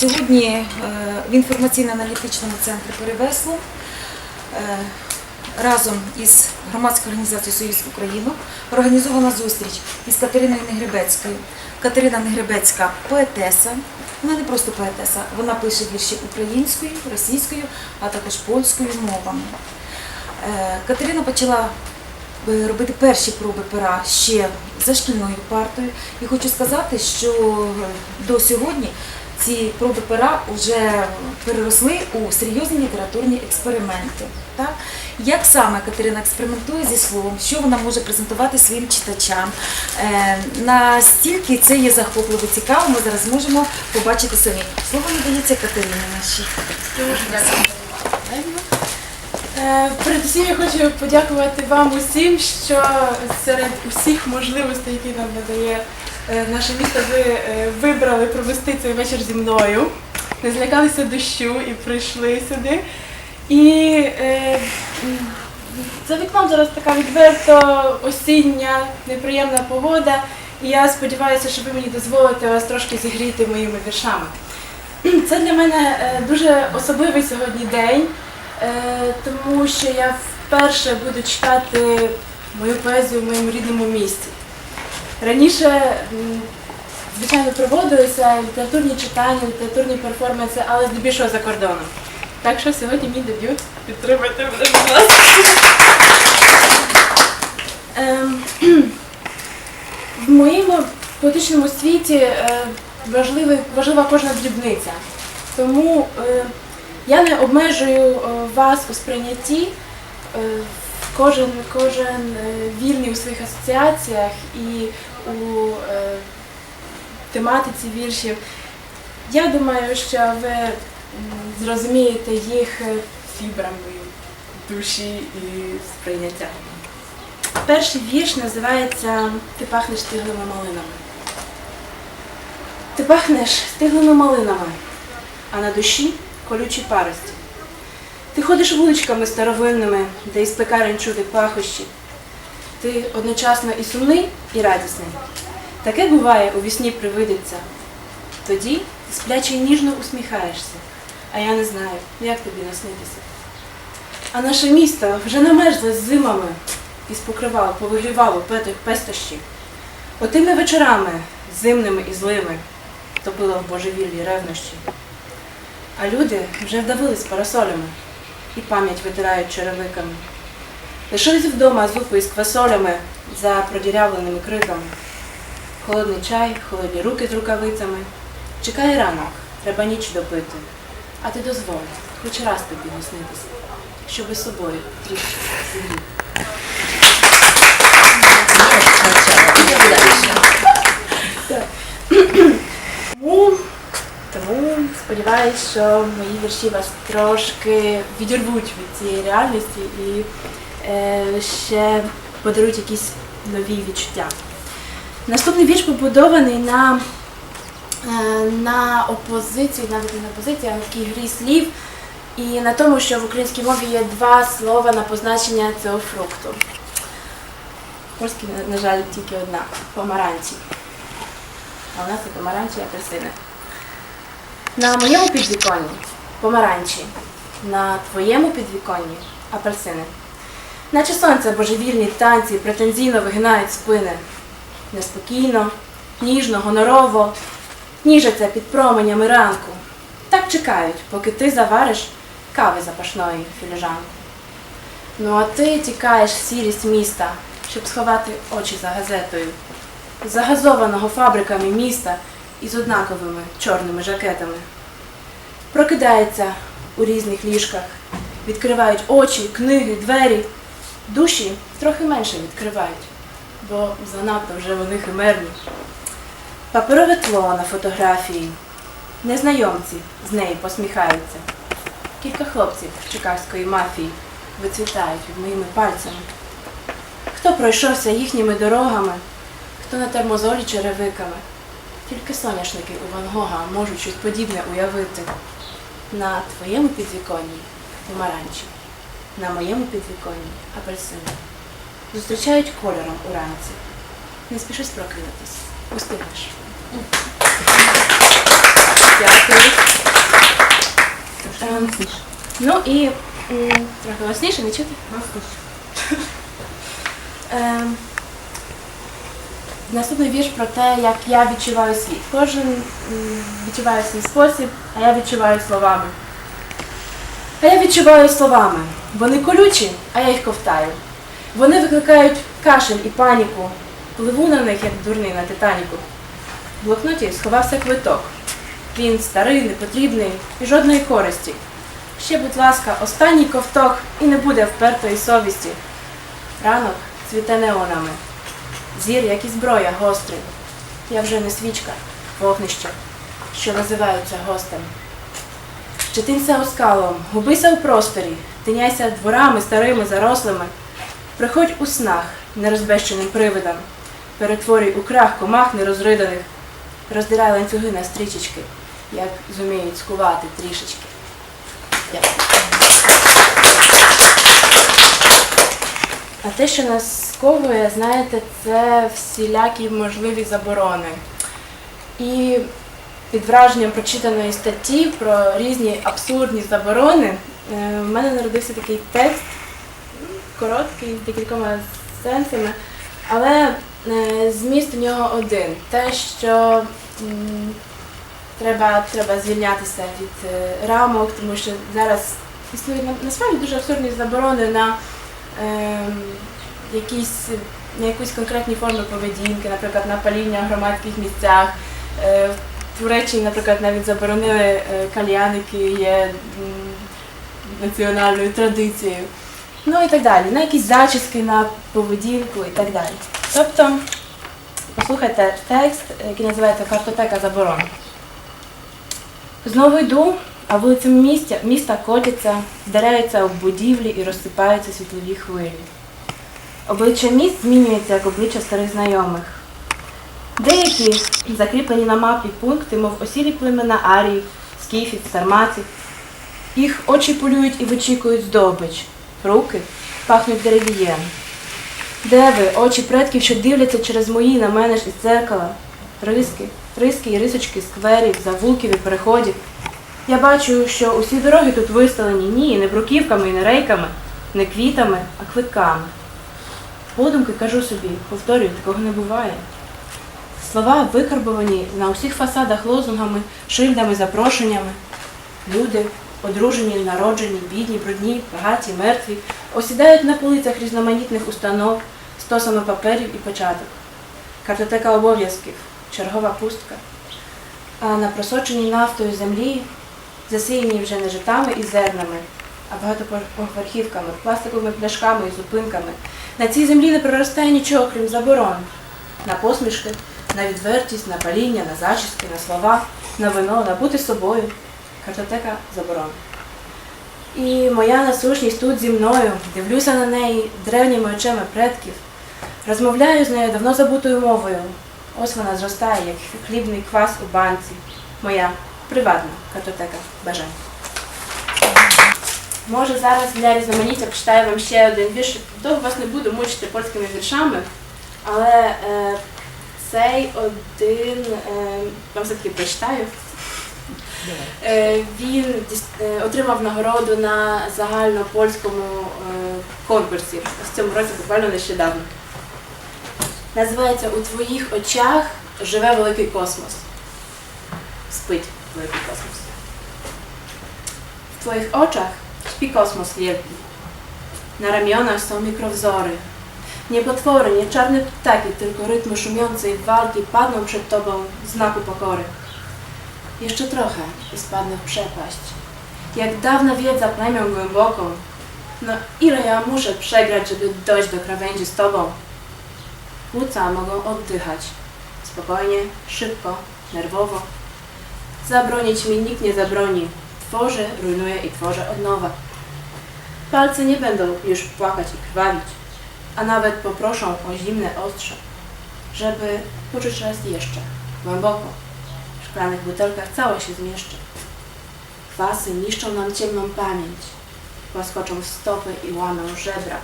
Сьогодні е, в інформаційно-аналітичному центрі Перевесло е, разом із громадською організацією Союз Україну організована зустріч із Катериною Негребецькою. Катерина Негребецька поетеса. Вона не просто поетеса, вона пише вірші українською, російською, а також польською мовами. Е, Катерина почала робити перші проби пера ще за шкільною партою. І хочу сказати, що до сьогодні ці проби пера вже переросли у серйозні літературні експерименти. Так? Як саме Катерина експериментує зі словом, що вона може презентувати своїм читачам? Е, настільки це є захопливо цікаво, ми зараз можемо побачити самі. Слово надається Катерині нашій. Е, Передусім я хочу подякувати вам усім, що серед усіх можливостей, які нам надає наше місто, ви е, вибрали провести цей вечір зі мною, не злякалися дощу і прийшли сюди. І е, за вікном зараз така відверто осіння, неприємна погода. І я сподіваюся, що ви мені дозволите вас трошки зігріти моїми віршами. Це для мене е, дуже особливий сьогодні день, е, тому що я вперше буду читати мою поезію в моєму рідному місті. Раніше, звичайно, проводилися літературні читання, літературні перформанси, але здебільшого за кордоном. Так що сьогодні мій дебют. Підтримайте мене, будь ласка. Ем, В моєму поетичному світі е, важливий, важлива кожна дрібниця. Тому е, я не обмежую е, вас у сприйнятті. Кожен, кожен вільний у своїх асоціаціях і у е, тематиці віршів. Я думаю, що ви зрозумієте їх е, фібрами душі і сприйняття. Перший вірш називається Ти пахнеш стиглими малинами. Ти пахнеш стиглими малинами, а на душі колючі парості. Ти ходиш вуличками старовинними, де із пекарень чути пахощі. Ти одночасно і сумний, і радісний. Таке буває у вісні привидеться. Тоді ти спляче й ніжно усміхаєшся, а я не знаю, як тобі наснитися. А наше місто вже намерзло з зимами і спокривало, повигрівало пестощі. Отими вечорами, зимними і злими, топило в божевіллі ревнощі. А люди вже вдавились парасолями і пам'ять витирають черевиками. Лишились вдома зупи із квасолями за продірявленими криками. Холодний чай, холодні руки з рукавицями. Чекає ранок, треба ніч допити. А ти дозволь, хоч раз тобі наснитися, щоби з собою трішки зігріти. Тому, тому сподіваюся, що мої вірші вас трошки відірвуть від цієї реальності і ще подарують якісь нові відчуття. Наступний вірш побудований на, е, на опозиції, навіть не на опозиції, а на такій грі слів, і на тому, що в українській мові є два слова на позначення цього фрукту. В на- жаль, тільки одна помаранчі. А у нас це помаранчі апельсини. На моєму підвіконні помаранчі, на твоєму підвіконні апельсини. Наче сонце божевільні танці претензійно вигинають спини. Неспокійно, ніжно, гонорово, ніжаться під променями ранку. Так чекають, поки ти завариш кави запашної філіжанку. Ну а ти тікаєш в сірість міста, щоб сховати очі за газетою загазованого фабриками міста із однаковими чорними жакетами. Прокидаються у різних ліжках, відкривають очі, книги, двері. Душі трохи менше відкривають, бо занадто вже вони химерні. Паперове тло на фотографії. Незнайомці з неї посміхаються. Кілька хлопців чекарської мафії вицвітають під моїми пальцями. Хто пройшовся їхніми дорогами, хто на термозолі черевиками. Тільки соняшники у Ван Гога можуть щось подібне уявити. На твоєму підвіконні помаранчі, на моєму підвіконні апельсини. Зустрічають кольором уранці. Не спішись прокинутись, устигнеш. Дякую. Ем, Ну і м, трохи голосніше, не чути? Ем, Наступний вірш про те, як я відчуваю світ. Кожен м, відчуває свій спосіб, а я відчуваю словами. А я відчуваю словами. Вони колючі, а я їх ковтаю. Вони викликають кашель і паніку. Пливу на них, як дурний на Титаніку. В блокноті сховався квиток. Він старий, непотрібний і жодної користі. Ще, будь ласка, останній ковток і не буде впертої совісті. Ранок цвіте неонами. Зір, як і зброя, гострий. Я вже не свічка, вогнище, що називаються гостем. Щетинься оскалом, губися у просторі, тиняйся дворами старими, зарослими. Приходь у снах нерозбещеним привидам, перетворюй у крах комах нерозриданих, роздирай ланцюги на стрічечки, як зуміють скувати трішечки. А те, що нас сковує, знаєте, це всілякі можливі заборони. І під враженням прочитаної статті про різні абсурдні заборони, е, в мене народився такий текст, короткий, з декількома сенсами, але е, зміст у нього один. Те, що треба, треба звільнятися від е, рамок, тому що зараз існують насправді дуже абсурдні заборони на ем, якісь, на якісь конкретні форми поведінки, наприклад, на паління в громадських місцях. Туреччині, наприклад, навіть заборонили е, кальяники, є національною традицією. Ну і так далі. На якісь зачіски, на поведінку і так далі. Тобто, послухайте текст, який називається Картотека заборон. Знову йду, а вулицями міста, міста котяться, вдаряються об будівлі і розсипаються світлові хвилі. Обличчя міст змінюється, як обличчя старих знайомих. Деякі закріплені на мапі пункти, мов осілі племена арій, скіфів, сарматів. Їх очі полюють і вичікують здобич, руки пахнуть деревієм. Де ви, очі предків, що дивляться через мої на мене ж із дзеркала, риски, риски і рисочки скверів, завулків і переходів. Я бачу, що усі дороги тут виставлені ні, не бруківками і не рейками, не квітами, а квитками. Подумки кажу собі, повторюю, такого не буває. Слова викарбовані на усіх фасадах лозунгами, шильдами, запрошеннями. Люди, одружені, народжені, бідні, брудні, багаті, мертві, осідають на полицях різноманітних установ, стосами паперів і початок. Картотека обов'язків, чергова пустка. А на просоченій нафтою землі, засіяні вже не житами і зернами, а багатоповерхівками, пластиковими пляшками і зупинками. На цій землі не проростає нічого, крім заборон. На посмішки, на відвертість, на паління, на зачіски, на слова, на вино, на бути собою. Картотека заборон. І моя насущність тут зі мною, дивлюся на неї древніми очима предків, розмовляю з нею давно забутою мовою. Ось вона зростає, як хлібний квас у банці. Моя приватна картотека бажань. Може зараз для різноманіття прочитаю вам ще один вірш. Довго вас не буду мучити польськими віршами, але е, цей один е, вам все-таки прочитаю. Е, Він е, отримав нагороду на загальнопольському е, конкурсі в цьому році, буквально нещодавно. Називається У твоїх очах живе великий космос. Спить великий космос. W Twoich oczach śpi kosmos wielki. Na ramionach są mikrowzory. Nie potwory, nie czarne ptaki, tylko rytmy szumiącej walki padną przed Tobą w znaku pokory. Jeszcze trochę i spadnę w przepaść. Jak dawna wiedza plemią głęboką. No ile ja muszę przegrać, żeby dojść do krawędzi z Tobą? Płuca mogą oddychać. Spokojnie, szybko, nerwowo. Zabronić mi nikt nie zabroni. Tworzę, rujnuję i tworzę od nowa. Palce nie będą już płakać i krwawić, a nawet poproszą o zimne ostrze, żeby poczuć raz jeszcze, głęboko. W szklanych butelkach całe się zmieszczę. Kwasy niszczą nam ciemną pamięć, łaskoczą stopy i łamą żebra.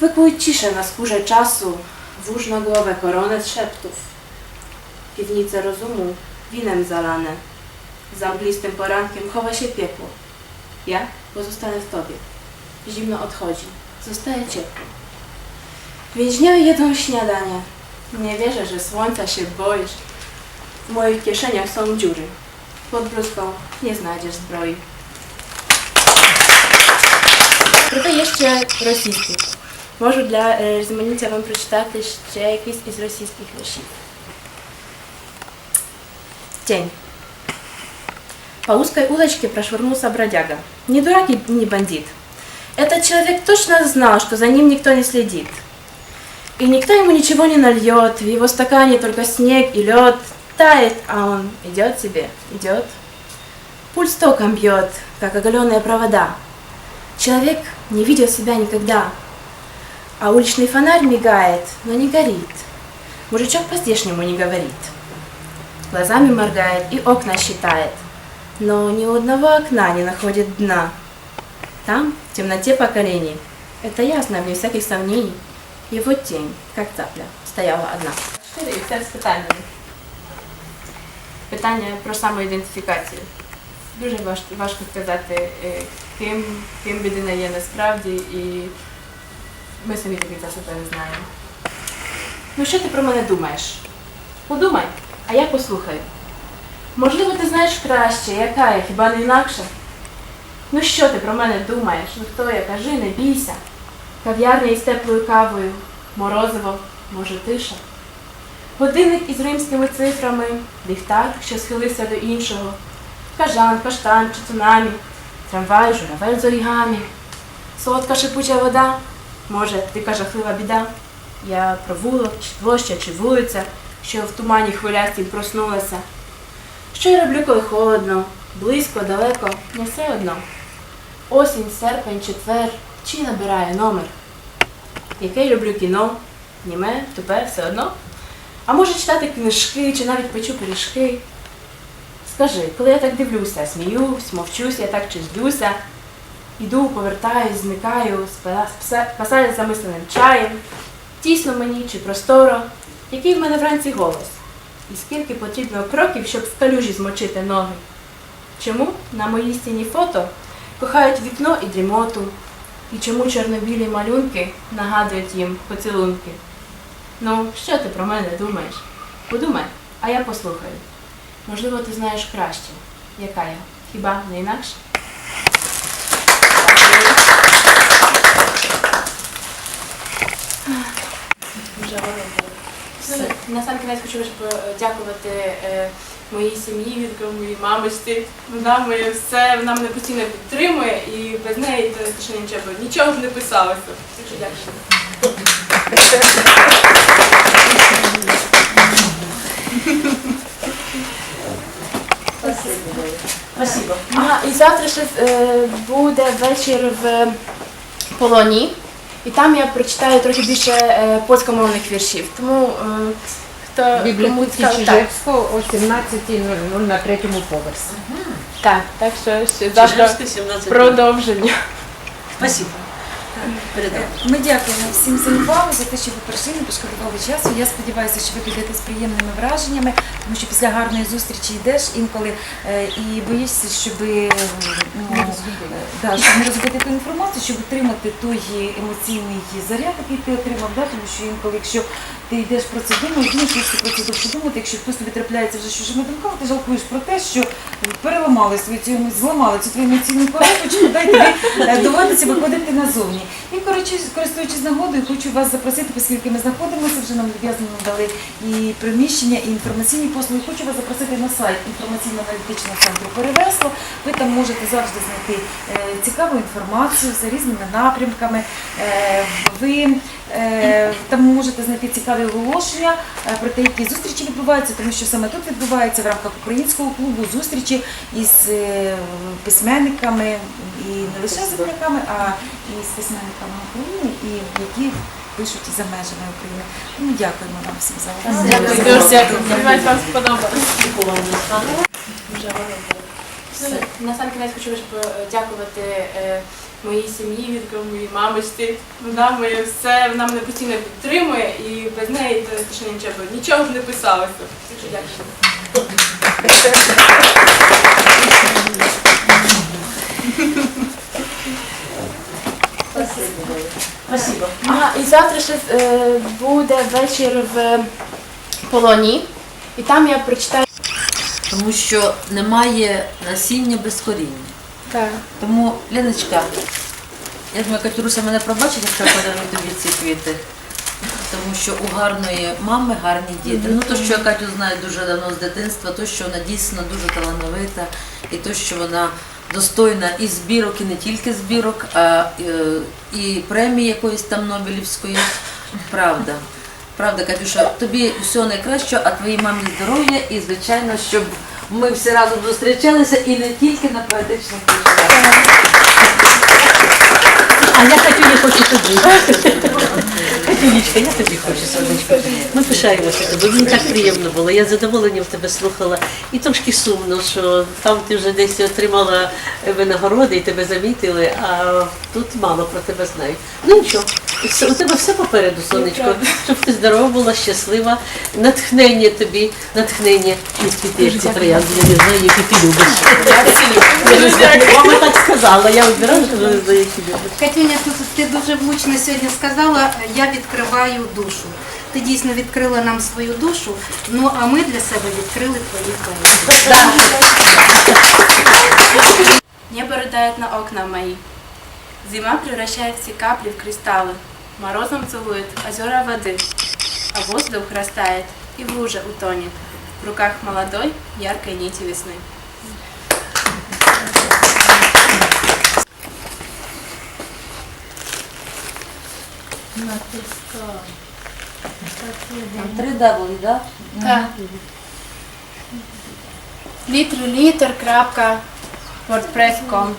Wykuj ciszę na skórze czasu, włóż na głowę koronę szeptów. Piwnice rozumu winem zalane, za mglistym porankiem chowa się piekło. Ja pozostanę w tobie. Zimno odchodzi, zostaje ciepło. Więźniowie jedzą śniadanie. Nie wierzę, że słońca się boisz. W moich kieszeniach są dziury. Pod bluzką nie znajdziesz zbroi. Проте є ще російський. Можу для е, різноманіття вам прочитати ще якийсь із російських віршів. Тень. По узкой улочке прошвырнулся бродяга. Не дурак и не бандит. Этот человек точно знал, что за ним никто не следит. И никто ему ничего не нальет, в его стакане только снег и лед. Тает, а он идет себе, идет. Пульс током бьет, как оголенные провода. Человек не видел себя никогда. А уличный фонарь мигает, но не горит. Мужичок по-здешнему не говорит. Глазами моргает и окна считает. Но ни у одного окна не находит дна. Там, в темноте поколений, это ясно, вне всяких сомнений, его тень, как цапля, стояла одна. Чотири і це з питаннями. Питання про самоідентифікацію. Дуже важко, сказати, е, ким, ким людина є насправді, і ми самі до кінця себе не знаємо. Ну що ти про мене думаєш? Подумай, а я послухаю. Можливо, ти знаєш краще, яка я, хіба не інакша? Ну що ти про мене думаєш? Ну хто я? Кажи, не бійся. Кав'ярня із теплою кавою, морозиво, може тиша. Годинник із римськими цифрами, ліхтар, що схилився до іншого, кажан, каштан чи цунамі, трамвай, журавель з орігамі, солодка шипуча вода, може, дика жахлива біда. Я провулок, чи площа, чи вулиця, що в тумані хвилястім проснулася. Що я роблю, коли холодно, близько, далеко, не все одно. Осінь, серпень, четвер, чи набирає номер. Яке люблю кіно, німе, тупе, все одно. А може читати книжки, чи навіть печу пиріжки. Скажи, коли я так дивлюся, сміюсь, мовчусь, я так чи ждуся, іду, повертаюсь, зникаю, спа- спса- спасаюсь замисленим чаєм, тісно мені чи просторо, який в мене вранці голос, і скільки потрібно кроків, щоб в калюжі змочити ноги. Чому на моїй стіні фото кохають вікно і дрімоту, і чому чорнобілі малюнки нагадують їм поцілунки? Ну, що ти про мене думаєш? Подумай, а я послухаю. Можливо, ти знаєш краще, яка я. Хіба не інакше? Ну, На сам кінець хочу лише подякувати е, моїй сім'ї, відкрив моїй мамочці. Вона моє все, вона мене постійно підтримує і без неї то нічого, нічого б не писалося. Що дякую. Спасибо. А, і завтра ще е, буде вечір в Полоні. І там я прочитаю трохи більше е, польськомовних віршів. Тому е, хто кому бібліотеці цікаво, Чижевського о 17.00 на третьому поверсі. так, так що ще завтра 17. продовження. Спасибо. Передай. Ми дякуємо всім за увагу, за те, що ви прийшли, не пошкодували часу. Я сподіваюся, що ви підете з приємними враженнями, тому що після гарної зустрічі йдеш інколи е, і боїшся, щоб, е, ну, е, да, щоб не розбити ту інформацію, щоб отримати той емоційний заряд, який ти отримав, да, тому що інколи, якщо ти йдеш про це думаєш, думаєш, про це довше думати, якщо хтось тобі трапляється вже чужими думками, ти жалкуєш про те, що переламали свою цю зламали цю твою емоційну коробочку, дай тобі е, доводиться виходити назовні. І коротше, користуючись нагодою, хочу вас запросити, оскільки ми знаходимося, вже нам люб'язно надали і приміщення, і інформаційні послуги. Хочу вас запросити на сайт інформаційно-аналітичного центру Перевесло. Ви там можете завжди знайти е, цікаву інформацію за різними напрямками. Е, ви е, там можете знайти цікаві оголошення е, про те, які зустрічі відбуваються, тому що саме тут відбувається в рамках українського клубу зустрічі із е, письменниками і не лише земляками, а і з письменниками України, і які пишуть за межами України. Тому дякуємо вам всім за увагу. Дякую дуже. Дякую. Сподіваюсь, вам сподобалось. Ніколи не На сам кінець хочу подякувати е, моїй сім'ї, відкрив моїй мамочці. Вона моє все, вона мене постійно підтримує і без неї то точно нічого, нічого б не писалося. Що дякую. Спасибо. Ага, і завтра ще е, буде вечір в Полоні, і там я прочитаю. Тому що немає насіння без коріння. Так. Тому, Леночка, я думаю, Катюруся мене пробачить, якщо я подарую тобі ці квіти. Тому що у гарної мами гарні діти. Ну, то, що я Катю знаю дуже давно з дитинства, то, що вона дійсно дуже талановита, і то, що вона достойна і збірок, і не тільки збірок, а е, і премії якоїсь там Нобелівської. Правда. Правда, Катюша, тобі всього найкращого, а твоїй мамі здоров'я і, звичайно, щоб ми всі разом зустрічалися і не тільки на поетичних вечорах. А я Катюні хочу тобі. Катюнічка, я тобі хочу, сонечко. Ми пишаємося тобою. Мені так приємно було. Я з задоволенням тебе слухала. І трошки сумно, що там ти вже десь отримала винагороди і тебе замітили, а тут мало про тебе знають. Ну нічого, все- у тебе все попереду, сонечко. Щоб ти здорова була, щаслива, натхнення тобі, натхнення від квіти, ці троянди. Я не знаю, які ти любиш. Я не знаю, Мама так сказала, я одразу не знаю, які любиш. Катюня, тут ти дуже влучно сьогодні сказала, я відкриваю душу. Ти дійсно відкрила нам свою душу, ну а ми для себе відкрили твої двері. Небо рыдает на окна мои. Зима превращает все капли в кристаллы. Морозом целует озера воды. А воздух растает и в луже утонет. В руках молодой, яркой нити весны. Три W, да? Так. Літр, літр, крапка, wordpress.com.